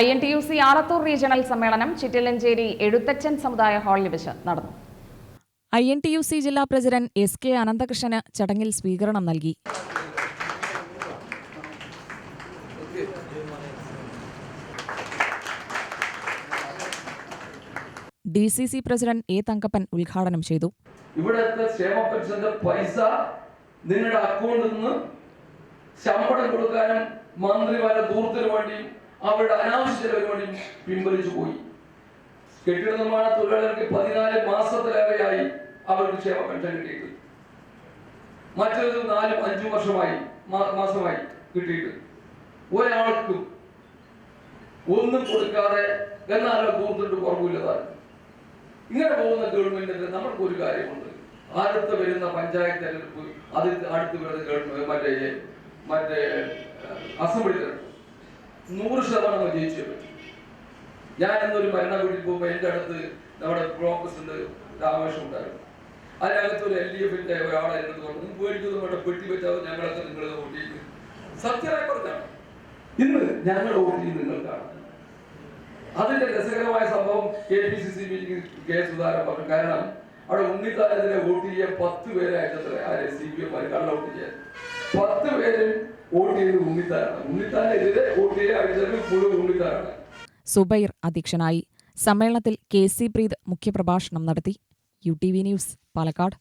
I N T U C Alathur regional സമ്മേളനം ചിറ്റലഞ്ചേരി എഴുത്തച്ഛൻ സമുദായ ഹാളിൽ വെച്ച് നടന്നു. I N T U C ജില്ലാ പ്രസിഡന്റ് എസ് കെ അനന്തകൃഷ്ണന് ചടങ്ങിൽ സ്വീകരണം നൽകി. D C C president A Thankappan ഉദ്ഘാടനം ചെയ്തു. ഇവിടുത്തെ ക്ഷേമ പെൻഷന്റെ പൈസ നിങ്ങളുടെ അക്കൗണ്ടിൽ നിന്ന് ശമ്പളം കൊടുക്കാനും മന്ത്രിമാരെ ദൂരത്തിന് വേണ്ടിയും അവരുടെ അനാവശ്യ ചെലവുകളിൽ പിൻവലിച്ചു പോയി. കെട്ടിട നിർമ്മാണ തൊഴിലാളികൾക്ക് പതിനാല് മാസത്തിലേറെയായി അവർക്ക് ക്ഷേമ പെൻഷൻ കിട്ടിയിട്ട്. മറ്റൊരു നാലും അഞ്ചും വർഷമായി മാസമായി കിട്ടിയിട്ട്. ഒരാൾക്കും ഒന്നും കൊടുക്കാതെ എന്നാലും പോകുന്നുണ്ട് കുറവില്ലതാണ് ഇങ്ങനെ പോകുന്ന ഗവൺമെന്റിന്റെ നമ്മൾക്ക് ഒരു കാര്യമുണ്ട്. അടുത്ത് വരുന്ന പഞ്ചായത്ത് തെരഞ്ഞെടുപ്പ് അത് അടുത്ത് വരുന്ന ഗവൺമെന്റ് മറ്റേ മറ്റേ അസംബ്ലി തെരഞ്ഞെടുപ്പ്. നൂറ് ശതമാനം നമ്മൾ പറ്റും. ഞാൻ എന്നൊരു മരണ വീട്ടിൽ പോകുമ്പോൾ എന്റെ അടുത്ത് നമ്മുടെ പ്രസിഡന്റ് രാമേഷം ഉണ്ടായിരുന്നു. അതിനകത്ത് ഒരു എൽ ഡി എഫിന്റെ ഒരാളെ അടുത്ത് പറഞ്ഞു പേടിക്കൊന്നും വേണ്ട പെട്ടി വെച്ചാൽ ഞങ്ങളൊക്കെ നിങ്ങൾ വോട്ട് സത്യമായി പറഞ്ഞാണ്. ഇന്ന് ഞങ്ങൾ വോട്ട് ചെയ്ത് നിങ്ങൾക്കാണ്. അതിന്റെ രസകരമായ സംഭവം K P C C meeting K Sudhakaran പറഞ്ഞു. കാരണം അവിടെ ഉണ്ണിത്താരത്തിലെ വോട്ട് ചെയ്യാൻ പത്ത് പേരെ അയച്ചത്ര. സി പി എം കള്ള വോട്ട് ചെയ്യാൻ. പത്ത് പേരും സുബൈർ അധ്യക്ഷനായി സമ്മേളനത്തിൽ കെ സി പ്രീത് മുഖ്യപ്രഭാഷണം നടത്തി. U T V news Palakkad.